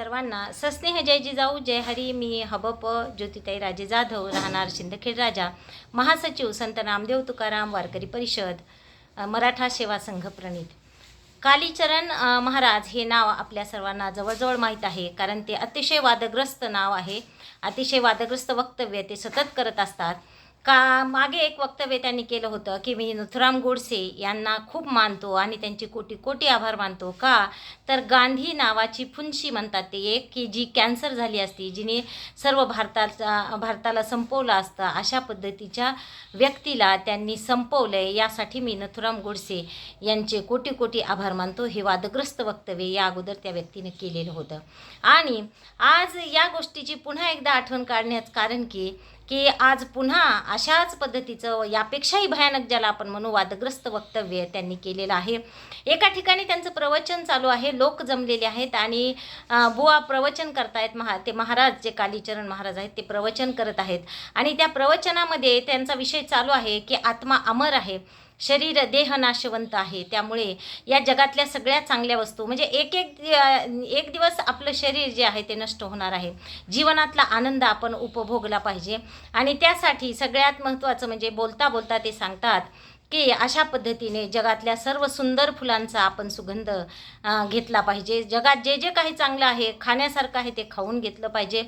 सर्वांना सस्नेह जय जिजाऊ जय हरी मी हबप ज्योतिताई राजे जाधव राहणार शिंदखेड राजा महासचिव संत नामदेव तुकाराम वारकरी परिषद मराठा सेवा संघ प्रणित. कालीचरण महाराज हे नाव आपल्या सर्वांना जवळजवळ माहीत आहे कारण ते अतिशय वादग्रस्त नाव आहे. अतिशय वादग्रस्त वक्तव्य ते सतत करत असतात. का मागे एक वक्तव्य त्यांनी केलं होतं की मी नथुराम गोडसे यांना खूप मानतो आणि त्यांचे कोटी कोटी आभार मानतो का? तर गांधी नावाची फुंशी म्हणतात ते एक की जी कॅन्सर झाली असती जिने सर्व भारताचा भारताला संपवलं असतं अशा पद्धतीच्या व्यक्तीला त्यांनी संपवलं आहे यासाठी मी नथुराम गोडसे यांचे कोटी कोटी आभार मानतो हे वादग्रस्त वक्तव्य या अगोदर त्या व्यक्तीने केलेलं होतं. आणि आज या गोष्टीची पुन्हा एकदा आठवण काढण्याचं कारण की की आज पुन्हा अशाच पद्धतीचं यापेक्षाही भयानक ज्याला आपण म्हणू वादग्रस्त वक्तव्य त्यांनी केलेलं आहे. एका ठिकाणी त्यांचं प्रवचन चालू आहे लोक जमलेले आहेत आणि बुवा प्रवचन करतायत महा ते महाराज जे कालीचरण महाराज आहेत ते प्रवचन करत आहेत. आणि त्या प्रवचनामध्ये त्यांचा विषय चालू आहे की आत्मा अमर आहे. शरीर देह नाशवंत आहे. त्यामुळे या जगातल्या सगळ्या चांगल्या वस्तू म्हणजे एक एक एक दिवस आपलं शरीर जे आहे ते नष्ट होणार आहे. जीवनातला आनंद आपण उपभोगला पाहिजे. आणि त्यासाठी सगळ्यात महत्त्वाचं म्हणजे बोलता बोलता ते सांगतात की अशा पद्धतीने जगातल्या सर्व सुंदर फुलांचा आपण सुगंध घेतला पाहिजे. जगात जे जे काही चांगलं आहे खाण्यासारखं आहे ते खाऊन घेतलं पाहिजे.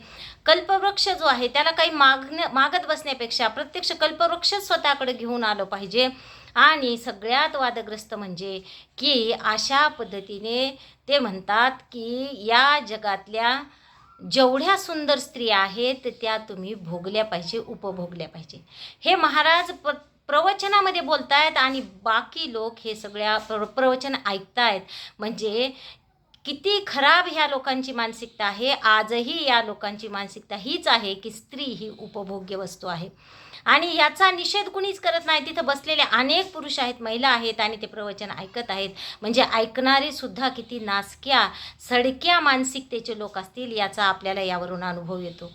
कल्पवृक्ष जो आहे त्याला काही मागणं मागत बसण्यापेक्षा प्रत्यक्ष कल्पवृक्ष स्वतःकडे घेऊन आलं पाहिजे. आणि सगळ्यात वादग्रस्त म्हणजे की अशा पद्धतीने ते म्हणतात की या जगातल्या जेवढ्या सुंदर स्त्रिया आहेत त्या तुम्ही भोगल्या पाहिजे उपभोगल्या पाहिजे. हे महाराज प प्रवचनामध्ये बोलतायत आणि बाकी लोक हे सगळ्या प्र प्रवचन ऐकतायत. म्हणजे किती खराब ह्या लोकांची मानसिकता आहे. आजही या लोकांची मानसिकता हीच आहे की स्त्री ही उपभोग्य वस्तू आहे. आणि याचा निषेध कुणीच करत नाही. तिथं बसलेले अनेक पुरुष आहेत महिला आहेत आणि ते प्रवचन ऐकत आहेत. म्हणजे ऐकणारे सुद्धा किती नासक्या सडक्या मानसिकतेचे लोक असतील याचा आपल्याला यावरून अनुभव येतो.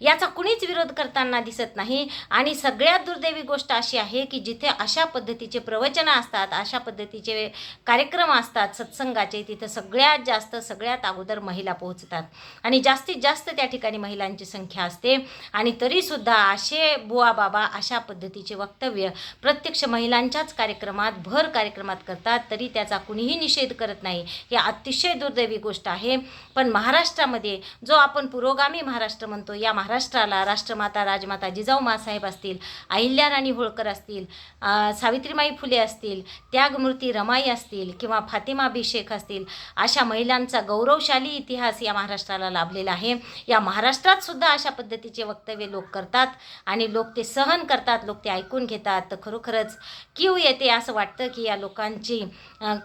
याचा कुणीच विरोध करताना दिसत नाही. आणि सगळ्यात दुर्दैवी गोष्ट अशी आहे की जिथे अशा पद्धतीचे प्रवचनं असतात अशा पद्धतीचे कार्यक्रम असतात सत्संगाचे तिथं सगळ्यात जास्त सगळ्यात अगोदर महिला पोहोचतात. आणि जास्तीत जास्त त्या ठिकाणी महिलांची संख्या असते. आणि तरीसुद्धा असे बुवा बाबा अशा पद्धतीचे वक्तव्य प्रत्यक्ष महिलांच्याच कार्यक्रमात भर कार्यक्रमात करतात तरी त्याचा कुणीही निषेध करत नाही. ही अतिशय दुर्दैवी गोष्ट आहे. पण महाराष्ट्रामध्ये जो आपण पुरोगामी महाराष्ट्र म्हणतो या महाराष्ट्राला राष्ट्रमाता राजमाता जिजाऊ मासाहेब असतील अहिल्याराणी होळकर असतील सावित्रीमाई फुले असतील त्यागमूर्ती रमाई असतील किंवा फातिमा अभिषेक असतील अशा महिलांचा गौरवशाली इतिहास या महाराष्ट्राला लाभलेला आहे. या महाराष्ट्रात सुद्धा अशा पद्धतीचे वक्तव्य लोक करतात आणि लोक ते सहन करतात लोक ते ऐकून घेतात. तर खरोखरच किव येते असं वाटतं की या लोकांची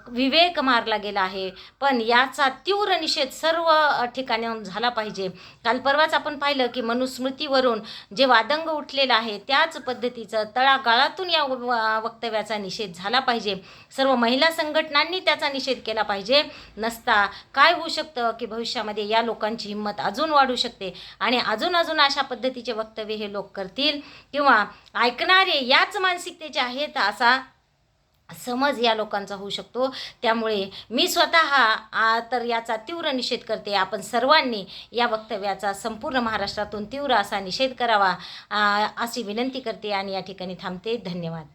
विवेक मारला गेला आहे. पण याचा तीव्र निषेध सर्व ठिकाणाहून ठिकाणी झाला पाहिजे. काल परवाच आपण पाहिलं की मनुस्मृतीवरून जे वादंग उठलेलं आहे त्याच पद्धतीचं तळागाळातून या व- वक्तव्याचा निषेध झाला पाहिजे. सर्व महिला संघटनांनी त्याचा निषेध केला पाहिजे. नसता काय होऊ शकतं की भविष्यामध्ये या लोकांची हिंमत अजून वाढू शकते? आणि अजून अजून अशा पद्धतीचे वक्तव्य हे लोक करतील? किंवा ऐकणारे याच मानसिकतेचे आहेत असा समज या लोकांचा होऊ शकतो. त्यामुळे मी स्वतः तर याचा तीव्र निषेध करते. आपण सर्वांनी या वक्तव्याचा संपूर्ण महाराष्ट्रातून तीव्र असा निषेध करावा अशी विनंती करते आणि या ठिकाणी थांबते. धन्यवाद.